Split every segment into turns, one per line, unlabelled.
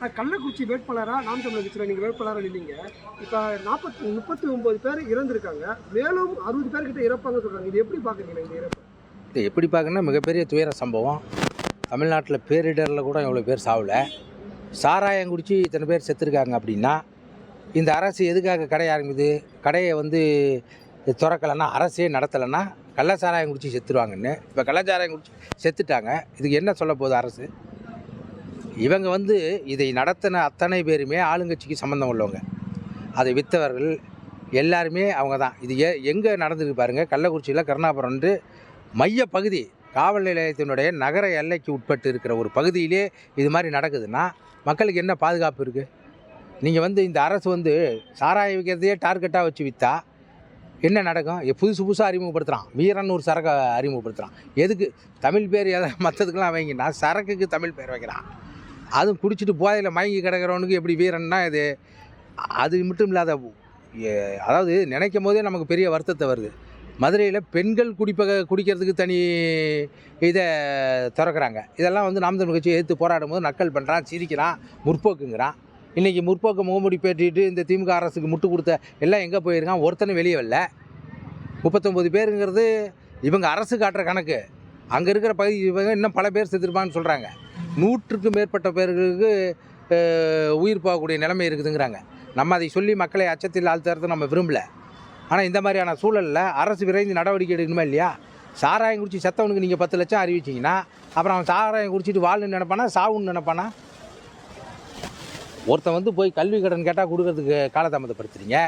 கள்ளக்குறிச்சி வேட்பாளராக நாம் தமிழர் கட்சியில் நீங்கள் வேட்பாளராக நின்னீங்க. இப்போ நாற்பத்தி முப்பத்தி ஒம்பது பேர் இறந்துருக்காங்க. மேலும் அறுபது பேர்கிட்ட இறப்பாங்க சொல்கிறாங்க இது எப்படி பார்க்குறீங்க இந்த இறப்பு?
இது எப்படி பார்க்கணும்னா மிகப்பெரிய துயர சம்பவம். தமிழ்நாட்டில் பேரிடரில் கூட இவ்வளோ பேர் சாவலை. சாராயம் குடித்து இத்தனை பேர் செத்துருக்காங்க அப்படின்னா இந்த அரசு எதுக்காக கடை ஆரம்பிது கடையை வந்து திறக்கலைன்னா அரசே நடத்தலைன்னா கள்ளச்சாராயம் குடித்து செத்துருவாங்கன்னு. இப்போ கள்ளச்சாராயம் குடித்து செத்துட்டாங்க. இதுக்கு என்ன சொல்ல போகுது அரசு? இவங்க வந்து இதை நடத்தின அத்தனை பேருமே ஆளுங்கட்சிக்கு சம்மந்தம் உள்ளவங்க. அதை விற்றவர்கள் எல்லாருமே அவங்க தான். இது எ எங்கே நடந்திருக்கு பாருங்கள் கள்ளக்குறிச்சியில் கருணாபுரம்ன்று மைய பகுதி காவல் நிலையத்தினுடைய நகர எல்லைக்கு உட்பட்டு இருக்கிற ஒரு பகுதியிலே இது மாதிரி நடக்குதுன்னா மக்களுக்கு என்ன பாதுகாப்பு இருக்குது நீங்கள் வந்து இந்த அரசு வந்து சாராய விற்கிறதையே டார்கெட்டாக வச்சு விற்றா என்ன நடக்கும்? புதுசு புதுசாக அறிமுகப்படுத்துகிறான் வீரன் ஒரு சரக்கை அறிமுகப்படுத்துகிறான் எதுக்கு? தமிழ் பேர் எதை மற்றதுக்கெல்லாம் வைங்கன்னா சரக்குக்கு தமிழ் பேர் வைக்கிறான். அதுவும் குடிச்சிட்டு போதையில் மயங்கி கிடக்கிறவனுக்கு எப்படி வீரன்னா இது? அது மட்டும் இல்லாத அதாவது நினைக்கும் போதே நமக்கு பெரிய வருத்தத்தை வருது. மதுரையில் பெண்கள் குடிப்பக குடிக்கிறதுக்கு தனி இதை திறக்கிறாங்க. இதெல்லாம் வந்து நாம் தமிழ் கட்சி எதிர்த்து போராடும் போது நக்கல் பண்ணுறான் சிரிக்கிறான் முற்போக்குங்கிறான். இன்றைக்கி முற்போக்கு முகமுடி பேட்டிட்டு இந்த திமுக அரசுக்கு முட்டு கொடுத்த எல்லாம் எங்கே போயிருக்கான்? ஒருத்தனும் வெளியே வரல. முப்பத்தொம்பது பேருங்கிறது இவங்க அரசு காட்டுற கணக்கு. அங்கே இருக்கிற பகுதி இவங்க இன்னும் பல பேர் செத்துருப்பான்னு சொல்கிறாங்க நூற்றுக்கும் மேற்பட்ட பேர்களுக்கு உயிர் போகக்கூடிய நிலைமை இருக்குதுங்கிறாங்க. நம்ம அதை சொல்லி மக்களை அச்சத்தில் ஆழ்த்துறது நம்ம விரும்பல. ஆனால் இந்த மாதிரியான சூழலில் அரசு விரைந்து நடவடிக்கை எடுக்கணுமா இல்லையா? சாராயம் குடிச்சு செத்தவனுக்கு நீங்கள் பத்து லட்சம் அறிவிச்சிங்கன்னா அப்புறம் அவன் சாராயம் குடிச்சிட்டு வாழ்னு நினைப்பானா சாவுன்னு நினைப்பானா? ஒருத்தன் வந்து போய் கல்வி கடன் கேட்டால் கொடுக்கறதுக்கு காலதாமதப்படுத்துறீங்க.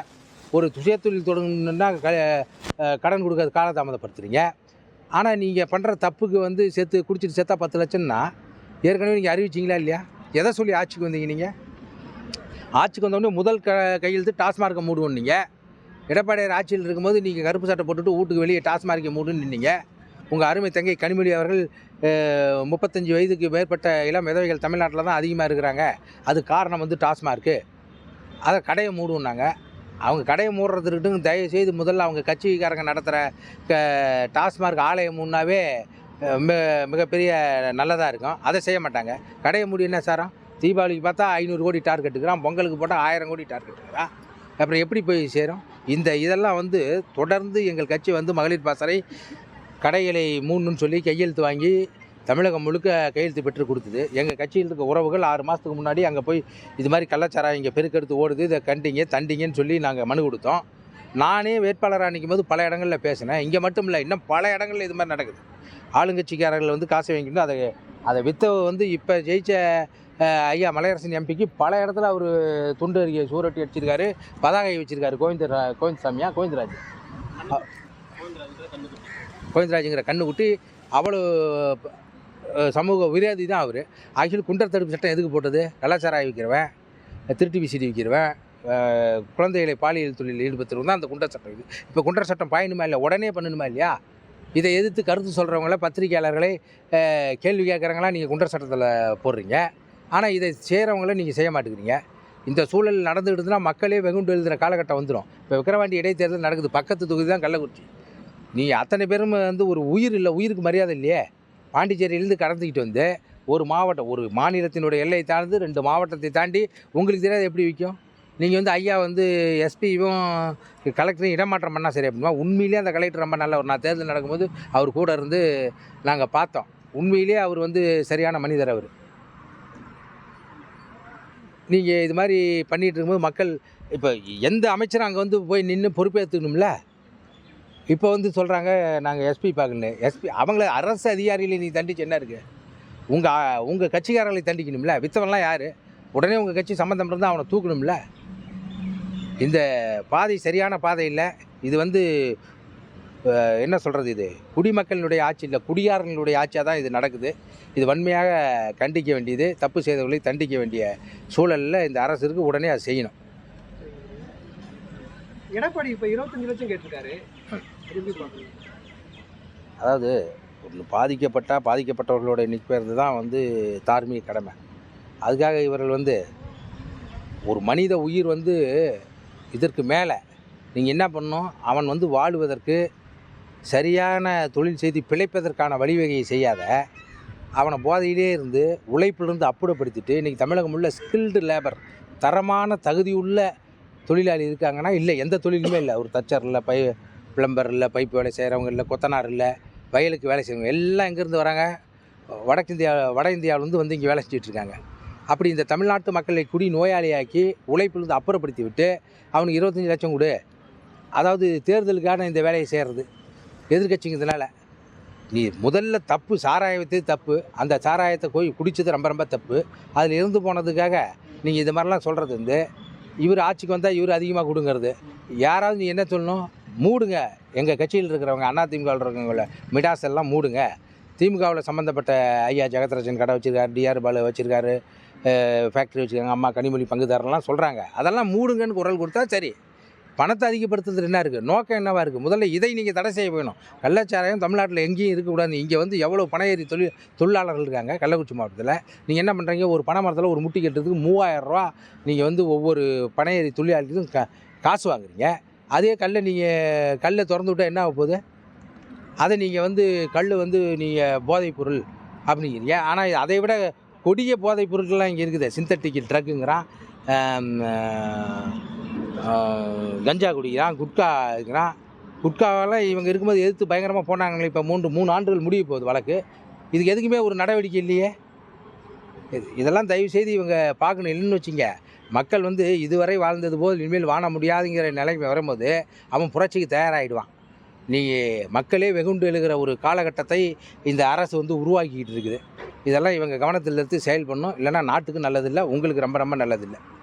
ஒரு சுயத்தொழில் தொடங்கணுன்னா க கடன் கொடுக்கறது காலதாமதப்படுத்துறீங்க. ஆனால் நீங்கள் பண்ணுற தப்புக்கு வந்து சேர்த்து குடிச்சிட்டு செத்தா பத்து லட்சம்னா ஏற்கனவே நீங்கள் அறிவிச்சிங்களா இல்லையா? எதை சொல்லி ஆட்சிக்கு வந்தீங்க நீங்கள் ஆட்சிக்கு வந்தோடனே முதல் க கையெழுத்து டாஸ்மார்க்கை மூடுவோம் நீங்கள் எடப்பாடியார் ஆட்சியில் இருக்கும்போது நீங்கள் கருப்பு சட்டை போட்டுட்டு வீட்டுக்கு வெளியே டாஸ்மார்க்கை மூடுன்னு நின்னீங்க. உங்கள் அருமை தங்கை கனிமொழி அவர்கள் முப்பத்தஞ்சு வயதுக்கு மேற்பட்ட இளம் விதவைகள் தமிழ்நாட்டில் தான் அதிகமாக இருக்கிறாங்க. அது காரணம் வந்து டாஸ்மார்க்கு. அதை கடையை மூடுன்னாங்க அவங்க கடையை மூடுறதுக்கிட்டும் தயவு செய்து முதல்ல அவங்க கட்சிக்காரங்க நடத்துகிற க டாஸ்மார்க் ஆலயம் முன்னாவே மிகப்பெரிய நல்லதாக இருக்கும். அதை செய்ய மாட்டாங்க. கடையை மூடி என்ன சாரம் தீபாவளிக்கு பார்த்தா ஐநூறு கோடி டார்கெட்டுக்கிறான் பொங்கலுக்கு போட்டால் ஆயிரம் கோடி டார்கெட்டுக்கிறான் அப்புறம் எப்படி போய் சேரும்? இந்த இதெல்லாம் வந்து தொடர்ந்து எங்கள் கட்சி வந்து மகளிர் பாசறை கடைகளை மூணுன்னு சொல்லி கையெழுத்து வாங்கி தமிழகம் முழுக்க கையெழுத்து பெற்று கொடுத்தது. எங்கள் கட்சியில் இருக்க உறவுகள் ஆறு மாதத்துக்கு முன்னாடி அங்கே போய் இது மாதிரி கள்ளச்சாராயம் இங்கே பெருக்கெடுத்து ஓடுது இதை கண்டிங்க தண்டிங்கன்னு சொல்லி நாங்கள் மனு கொடுத்தோம். நானே வேட்பாளராக நிற்கும் போது பல இடங்களில் பேசினேன். இங்கே மட்டும் இல்லை இன்னும் பல இடங்களில் இது மாதிரி நடக்குது. ஆளுங்கட்சிக்காரர்கள் வந்து காசை வாங்கிட்டு அதை அதை வித்தவ வந்து இப்போ ஜெயித்த ஐயா மலையரசன் எம்பிக்கு பல இடத்துல அவர் துண்டு அறிக்கை சூரட்டி அடிச்சிருக்காரு பதாகை வச்சிருக்காரு கோவிந்த கோவிந்தசாமியா கோவிந்தராஜ். கோவிந்தராஜுங்கிற கண்ணுக்குட்டி அவ்வளோ சமூக விரோதி தான் அவர். ஆக்சுவலி குண்டர் தடுப்பு சட்டம் எதுக்கு போட்டது? கலாச்சாரம் விற்கிறவன் திருட்டு விசிடி விற்கிறவன் குழந்தைகளை பாலியல் தொழிலில் ஈடுபடுத்துறவங்க தான் அந்த குண்டர் சட்டம் இது. இப்போ குண்டர் சட்டம் பாயணுமா இல்லை உடனே பண்ணணுமா இல்லையா? இதை எதிர்த்து கருத்து சொல்கிறவங்கள பத்திரிகையாளர்களை கேள்வி கேட்குறவங்களாம் நீங்கள் குண்டர் சட்டத்தில் போடுறீங்க. ஆனால் இதை செய்கிறவங்கள நீங்கள் செய்ய மாட்டேங்கிறீங்க. இந்த சூழல் நடந்துக்கிட்டுனா மக்களே வெகுண்டு எழுதுகிற காலகட்டம் வந்துடும் இப்போ விக்கிரவாண்டி இடைத்தேர்தல் நடக்குது. பக்கத்து தொகுதி தான் கள்ளக்குறிச்சி. நீ அத்தனை பேரும் வந்து ஒரு உயிர் இல்லை உயிருக்கு மரியாதை இல்லையே. பாண்டிச்சேரியிலேருந்து கடந்துக்கிட்டு வந்து ஒரு மாவட்டம் ஒரு மாநிலத்தினுடைய எல்லையை தாழ்ந்து ரெண்டு மாவட்டத்தை தாண்டி உங்களுக்கு தெரியாது எப்படி விற்கும்? நீங்கள் வந்து ஐயா வந்து எஸ்பியும் கலெக்டரையும் இடமாற்றம் பண்ணால் சரி அப்படின்னா உண்மையிலேயே அந்த கலெக்டர் ரொம்ப நல்ல ஒரு நான் தேர்தல் நடக்கும்போது அவர் கூட இருந்து நாங்கள் பார்த்தோம். உண்மையிலேயே அவர் வந்து சரியான மனிதர் அவர். நீங்கள் இது மாதிரி பண்ணிகிட்டு இருக்கும்போது மக்கள் இப்போ எந்த அமைச்சரும் அங்கே வந்து போய் நின்று பொறுப்பேற்றுக்கணும்ல இப்போ வந்து சொல்கிறாங்க நாங்கள் எஸ்பி பார்க்கணும் எஸ்பி அவங்கள அரசு அதிகாரிகளை நீ தண்டிச்சு என்ன இருக்குது உங்கள் உங்கள் கட்சிக்காரர்களை தண்டிக்கணும்ல? வித்தவன்லாம் யார்? உடனே உங்கள் கட்சி சம்மந்தம் இருந்தால் அவனை தூக்கணும்ல? இந்த பாதை சரியான பாதை இல்லை. இது வந்து என்ன சொல்கிறது இது? குடிமக்களினுடைய ஆட்சி இல்லை குடியாரர்களுடைய ஆட்சியாக தான் இது நடக்குது. இது வன்மையாக கண்டிக்க வேண்டியது தப்பு செய்தவர்களை தண்டிக்க வேண்டிய சூழலில் இந்த அரசு இருக்குது உடனே அதை செய்யணும்.
எடப்பாடி இப்போ இருபத்தஞ்சு லட்சம் கேட்டிருக்காரு.
அதாவது ஒன்று பாதிக்கப்பட்டால் பாதிக்கப்பட்டவர்களோட நிற்பது தான் வந்து தார்மீக கடமை. அதுக்காக இவர்கள் வந்து ஒரு மனித உயிர் வந்து இதற்கு மேலே நீங்கள் என்ன பண்ணணும்? அவன் வந்து வாழ்வதற்கு சரியான தொழில் செய்து பிழைப்பதற்கான வழிவகையை செய்யாத அவனை போதையிலே இருந்து உழைப்பிலிருந்து அப்புறப்படுத்திட்டு இன்றைக்கி தமிழகம் உள்ள ஸ்கில்டு லேபர் தரமான தகுதியுள்ள தொழிலாளி இருக்காங்கன்னா இல்லை எந்த தொழிலுமே இல்லை. ஒரு தச்சர் இல்லை பை பிளம்பர் இல்லை பைப் வேலை செய்கிறவங்க இல்லை கொத்தனார் இல்லை வயலுக்கு வேலை செய்கிறவங்க எல்லாம் எங்கேருந்து வராங்க? வடக்கு இந்தியா வட இந்தியாவிலேருந்து வந்து இங்கே வேலை செஞ்சிட்ருக்காங்க அப்படி இந்த தமிழ்நாட்டு மக்களை குடி நோயாளியாக்கி உழைப்பிலிருந்து அப்புறப்படுத்தி விட்டு அவனுக்கு இருபத்தஞ்சி லட்சம் கொடு. அதாவது தேர்தலுக்கான இந்த வேலையை செய்கிறது எதிர்கட்சிங்கிறதுனால நீ முதல்ல தப்பு சாராயத்தே தப்பு. அந்த சாராயத்தை போய் குடித்தது ரொம்ப ரொம்ப தப்பு. அதில் இருந்து போனதுக்காக நீங்கள் இது மாதிரிலாம் சொல்கிறது வந்து இவர் ஆட்சிக்கு வந்தால் இவர் அதிகமாக கொடுங்கிறது. யாராவது நீ என்ன சொல்லணும்? மூடுங்க. எங்கள் கட்சியில் இருக்கிறவங்க அண்ணா திமுகவில் இருக்கிறவங்கள மிடாஸ் எல்லாம் மூடுங்க. திமுகவில் சம்மந்தப்பட்ட ஐயா ஜெகத்ராஜன் கடை வச்சுருக்காரு டிஆர் பாலு வச்சுருக்காரு ஃபேக்ட்ரி வச்சுருக்காங்க அம்மா கனிமொழி பங்குதாரர்லாம் சொல்கிறாங்க அதெல்லாம் மூடுங்கன்னு குரல் கொடுத்தா சரி. பணத்தை அதிகப்படுத்துறது என்ன இருக்குது நோக்கம் என்னவாக இருக்குது முதல்ல இதை நீங்கள் தடை செய்ய வேணும். கள்ளச்சாராயம் தமிழ்நாட்டில் எங்கேயும் இருக்கக்கூடாது. இங்கே வந்து எவ்வளோ பண ஏறி தொழில் தொழிலாளர்கள் இருக்காங்க கள்ளக்குறிச்சி மாவட்டத்தில். நீங்கள் என்ன பண்ணுறீங்க ஒரு பனை மரத்தில் ஒரு முட்டி கட்டுறதுக்கு மூவாயிரரூவா நீங்கள் வந்து ஒவ்வொரு பணையறி தொழிலாளிக்கும் கா காசு வாங்குறீங்க. அதே கல்லை நீங்கள் கல்லை திறந்து விட்டால் என்ன ஆக போகுது அதை நீங்கள் வந்து கல் வந்து நீங்கள் போதைப்பொருள் அப்படிங்கிறீங்க. ஆனால் அதை விட கொடிய போதைப் பொருட்கள்லாம் இங்கே இருக்குது. சிந்தட்டிக் ட்ரக்குங்கிறான் கஞ்சா குடிக்கிறான் குட்கா இருக்கிறான் குட்காவெல்லாம் இவங்க இருக்கும்போது எதிர்த்து பயங்கரமாக போனாங்களே இப்போ மூன்று மூணு ஆண்டுகள் முடிய போகுது வழக்கு. இதுக்கு எதுக்குமே ஒரு நடவடிக்கை இல்லையே. இது- இதெல்லாம் தயவு செய்து இவங்க பார்க்கணும். இல்லைன்னு வச்சுங்க மக்கள் வந்து இதுவரை வாழ்ந்தது போல் இனிமேல் வாழ முடியாதுங்கிற நிலைமை வரும்போது அவன் புரட்சிக்கு தயாராகிடுவான் நீ மக்களே வெகுண்டு எழுகிற ஒரு காலகட்டத்தை இந்த அரசு வந்து உருவாக்கிக்கிட்டு இருக்குது. இதெல்லாம் இவங்க கவனத்தில் எடுத்து செயல்படணும். இல்லைன்னா நாட்டுக்கு நல்லதில்லை உங்களுக்கு ரொம்ப ரொம்ப நல்லதில்லை.